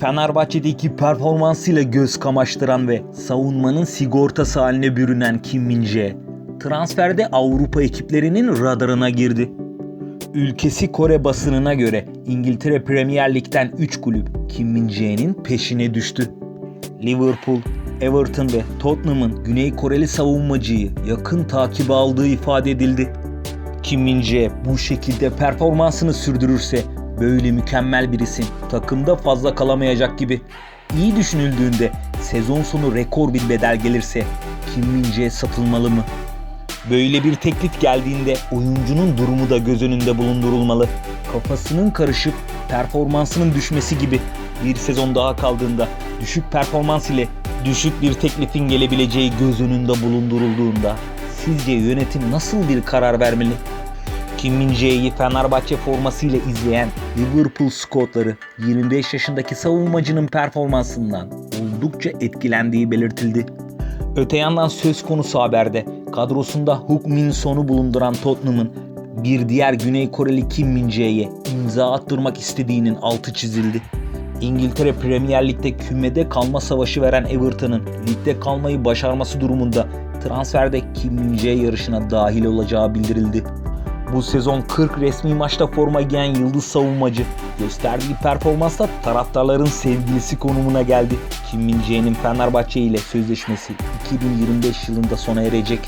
Fenerbahçe'deki performansıyla göz kamaştıran ve savunmanın sigortası haline bürünen Kim Min-jae, transferde Avrupa ekiplerinin radarına girdi. Ülkesi Kore basınına göre İngiltere Premier Lig'den 3 kulüp Kim Min-jae'nin peşine düştü. Liverpool, Everton ve Tottenham'ın Güney Koreli savunmacıyı yakın takibe aldığı ifade edildi. Kim Min-jae bu şekilde performansını sürdürürse böyle mükemmel bir isim takımda fazla kalamayacak gibi. İyi düşünüldüğünde sezon sonu rekor bir bedel gelirse Kim Min-jae satılmalı mı? Böyle bir teklif geldiğinde oyuncunun durumu da göz önünde bulundurulmalı. Kafasının karışıp performansının düşmesi gibi bir sezon daha kaldığında düşük performans ile düşük bir teklifin gelebileceği göz önünde bulundurulduğunda sizce yönetim nasıl bir karar vermeli? Kim Min-jae'yi Fenerbahçe formasıyla izleyen Liverpool scoutları 25 yaşındaki savunmacının performansından oldukça etkilendiği belirtildi. Öte yandan söz konusu haberde kadrosunda Huk Min Son'u bulunduran Tottenham'ın bir diğer Güney Koreli Kim Min-jae'ye imza attırmak istediğinin altı çizildi. İngiltere Premier Lig'de kümede kalma savaşı veren Everton'ın ligde kalmayı başarması durumunda transferde Kim Min-jae yarışına dahil olacağı bildirildi. Bu sezon 40 resmi maçta forma giyen yıldız savunmacı gösterdiği performansla taraftarların sevgilisi konumuna geldi. Kim Min-jae'nin Fenerbahçe ile sözleşmesi 2025 yılında sona erecek.